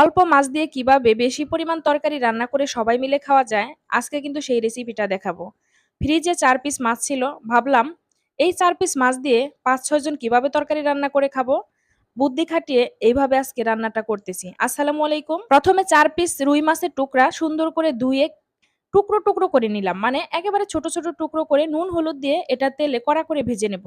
অল্প মাছ দিয়ে কীভাবে বেশি পরিমাণ তরকারি রান্না করে সবাই মিলে খাওয়া যায়, আজকে কিন্তু সেই রেসিপিটা দেখাবো। ফ্রিজে চার পিস মাছ ছিল, ভাবলাম এই চার পিস মাছ দিয়ে পাঁচ, ছয় জন কীভাবে তরকারি রান্না করে খাব? বুদ্ধি খাটিয়ে এইভাবে আজকে রান্নাটা করতেছি। আসসালামু আলাইকুম। প্রথমে চার পিস রুই মাছের টুকরা সুন্দর করে ধুয়ে টুকরো টুকরো করে নিলাম। মানে একেবারে ছোট ছোট টুকরো করে নুন, হলুদ দিয়ে এটা তেলে কড়া করে ভেজে নেব।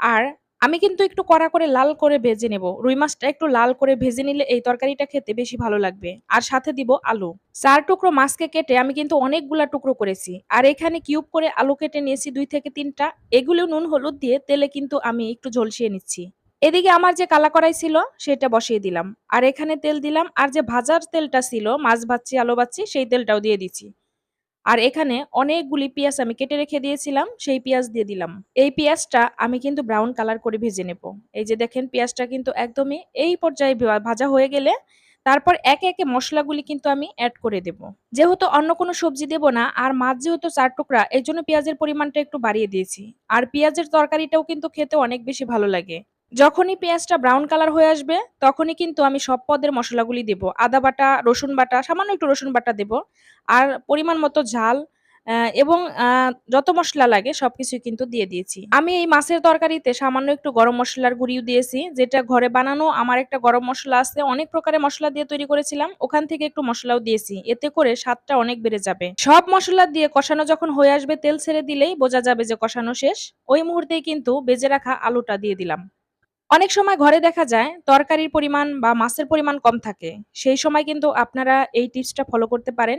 আর আমি কিন্তু একটু কড়া করে লাল করে ভেজে নেব। রুই মাছটা একটু লাল করে ভেজে নিলে এই তরকারিটা খেতে বেশি ভালো লাগবে। আর সাথে দিব আলু। চার টুকরো মাছকে কেটে আমি কিন্তু অনেকগুলা টুকরো করেছি। আর এখানে কিউব করে আলু কেটে নিয়েছি দুই থেকে তিনটা। এগুলো নুন হলুদ দিয়ে তেলে কিন্তু আমি একটু ঝলসিয়ে নিচ্ছি। এদিকে আমার যে কালা কড়াই ছিল সেটা বসিয়ে দিলাম। আর এখানে তেল দিলাম। আর যে ভাজার তেলটা ছিল, মাছ ভাজছি, আলু ভাজছি, সেই তেলটাও দিয়ে দিচ্ছি। আর এখানে অনেকগুলি পেঁয়াজ আমি কেটে রেখে দিয়েছিলাম, সেই পেঁয়াজ দিয়ে দিলাম। এই পেঁয়াজটা আমি কিন্তু ব্রাউন কালার করে ভেজে নেব। এই যে দেখেন, পেঁয়াজটা কিন্তু একদমই এই পর্যায়ে ভাজা হয়ে গেলে তারপর একে একে মশলাগুলি কিন্তু আমি অ্যাড করে দেব। যেহেতু অন্য কোনো সবজি দেব না, আর মাছ যেহেতু চার টুকরা এই জন্য পেঁয়াজের পরিমাণটা একটু বাড়িয়ে দিয়েছি। আর পেঁয়াজের তরকারিটাও কিন্তু খেতে অনেক বেশি ভালো লাগে। যখনই পেঁয়াজটা ব্রাউন কালার হয়ে আসবে, তখনই কিন্তু আমি সব পদের মশলাগুলি দেব। আদা বাটা, রসুন বাটা, সামান্য একটু রসুন বাটা দেব। আর পরিমাণ মতো ঝাল এবং যত মশলা লাগে সবকিছু কিন্তু দিয়ে দিয়েছি। আমি এই মাছের তরকারিতে সামান্য একটু গরম মশলার গুঁড়িও দিয়েছি, যেটা ঘরে বানানো আমার একটা গরম মশলা আছে, অনেক প্রকারের মশলা দিয়ে তৈরি করেছিলাম, ওখান থেকে একটু মশলাও দিয়েছি। এতে করে স্বাদটা অনেক বেড়ে যাবে। সব মশলা দিয়ে কষানো যখন হয়ে আসবে, তেল ছেড়ে দিলেই বোঝা যাবে যে কষানো শেষ। ওই মুহূর্তেই কিন্তু বেজে রাখা আলুটা দিয়ে দিলাম। অনেক সময় ঘরে দেখা যায় তরকারির পরিমাণ বা মাছের পরিমাণ কম থাকে। সেই সময় কিন্তু আপনারা এই টিপসটা ফলো করতে পারেন।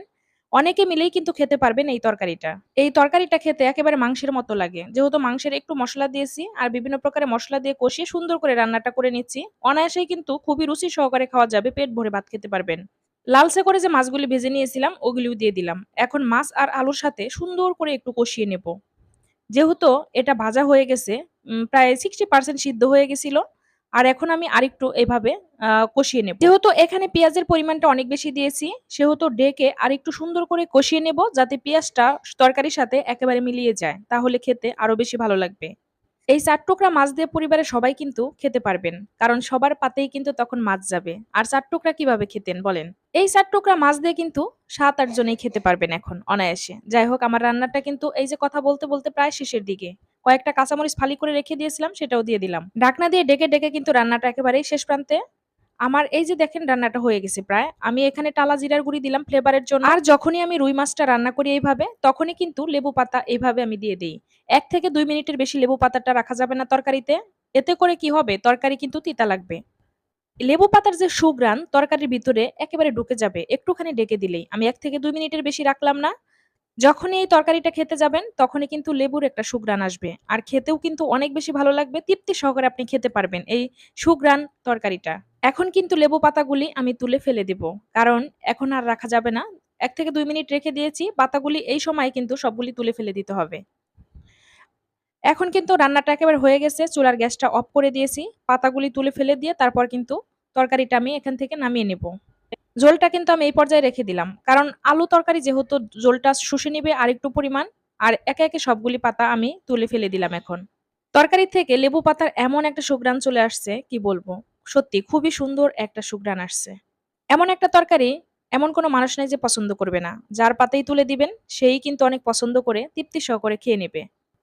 অনেকে মিলেই কিন্তু খেতে পারবেন এই তরকারিটা। এই তরকারিটা খেতে একেবারে মাংসের মতো লাগে। যেহেতু মাংসের একটু মশলা দিয়েছি আর বিভিন্ন প্রকারের মশলা দিয়ে কষিয়ে সুন্দর করে রান্নাটা করে নিচ্ছি, অনায়াসেই কিন্তু খুবই রুচি সহকারে খাওয়া যাবে, পেট ভরে ভাত খেতে পারবেন। লালসে করে যে মাছগুলি ভেজে নিয়েছিলাম, ওগুলিও দিয়ে দিলাম। এখন মাছ আর আলুর সাথে সুন্দর করে একটু কষিয়ে নেব। যেহেতু এটা ভাজা হয়ে গেছে প্রায় সিক্সটি পার্সেন্ট সিদ্ধ হয়ে গেছিল, আর এখন আমি আরেকটু এভাবে কষিয়ে নেব। যেহেতু এখানে পেঁয়াজের পরিমাণটা অনেক বেশি দিয়েছি, সেহেতু ডেকে আরেকটু সুন্দর করে কষিয়ে নেব, যাতে পেঁয়াজটা তরকারির সাথে একেবারে মিলিয়ে যায়, তাহলে খেতে আরও বেশি ভালো লাগবে। এই চার টুকরা মাছ দিয়ে পরিবারের সবাই কিন্তু খেতে পারবেন, কারণ সবার পাতেই কিন্তু তখন মাছ যাবে। আর চার টুকরা কীভাবে খেতেন বলেন? এই চার টুকরা মাছ দিয়ে কিন্তু সাত, আট জনেই খেতে পারবেন এখন, অনায়াসে। যাই হোক, আমার রান্নাটা কিন্তু এই যে কথা বলতে বলতে প্রায় শেষের দিকে। কয়েকটা কাঁচামরিচ ফালি করে রেখে দিয়েছিলাম, সেটাও দিয়ে দিলাম। ডাকনা দিয়ে ডেকে ডেকে কিন্তু রান্নাটা একেবারেই শেষ প্রান্তে আমার এই যে দেখেন রান্নাটা হয়ে গেছে প্রায়, আমি এখানে টালা জিরার গুঁড়ি দিলাম ফ্লেভারের জন্য। আর যখনই আমি রুই মাছটা রান্না করি এইভাবে, তখনই কিন্তু লেবু পাতা এইভাবে আমি দিয়ে দিই। এক থেকে দুই মিনিটের বেশি লেবু পাতাটা রাখা যাবে না তরকারিতে, এতে করে কি হবে, তরকারি কিন্তু তিতা লাগবে। লেবু পাতার যে সুগ্রান তরকারির ভিতরে একেবারে ঢুকে যাবে, একটুখানি ডেকে দিলেই। আমি এক থেকে দুই মিনিটের বেশি রাখলাম না। যখনই এই তরকারিটা খেতে যাবেন, তখনই কিন্তু লেবুর একটা সুগ্রান আসবে। আর খেতেও কিন্তু অনেক বেশি ভালো লাগবে, তৃপ্তি সহকারে আপনি খেতে পারবেন এই সুগ্রান তরকারিটা। এখন কিন্তু লেবু পাতাগুলি আমি তুলে ফেলে দেব। কারণ এখন আর রাখা যাবে না। এক থেকে দুই মিনিট রেখে দিয়েছি, পাতাগুলি এই সময় কিন্তু সবগুলি তুলে ফেলে দিতে হবে। এখন কিন্তু রান্নাটা একেবারে হয়ে গেছে, চুলার গ্যাসটা অফ করে দিয়েছি। পাতাগুলি তুলে ফেলে দিয়ে তারপর কিন্তু তরকারিটা আমি এখান থেকে নামিয়ে নেব। জোলটা কিন্তু আমি এই পর্যায়ে রেখে দিলাম। কারণ আলু তরকারি যেহেতু জোলটা শুষে নিবে আরেকটু পরিমাণ, আর একে একে সবগুলি পাতা আমি তুলে ফেলে দিলাম এখন। তরকারি থেকে লেবু পাতার এমন একটা সুগ্রান চলে আসছে, কি বলব? সত্যি খুবই সুন্দর একটা সুগ্রান আসছে। এমন একটা তরকারি এমন কোনো মানুষ নেই যে পছন্দ করবে না। যার পাতেই তুলে দিবেন, সেই কিন্তু অনেক পছন্দ করে, তৃপ্তি সহকারে খেয়ে নেবে।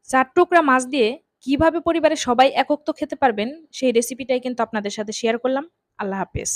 চার টুকরা মাছ দিয়ে কীভাবে পরিবারে সবাই একক তো খেতে পারবেন, সেই রেসিপিটাই কিন্তু আপনাদের সাথে শেয়ার করলাম। আল্লাহ হাফেজ।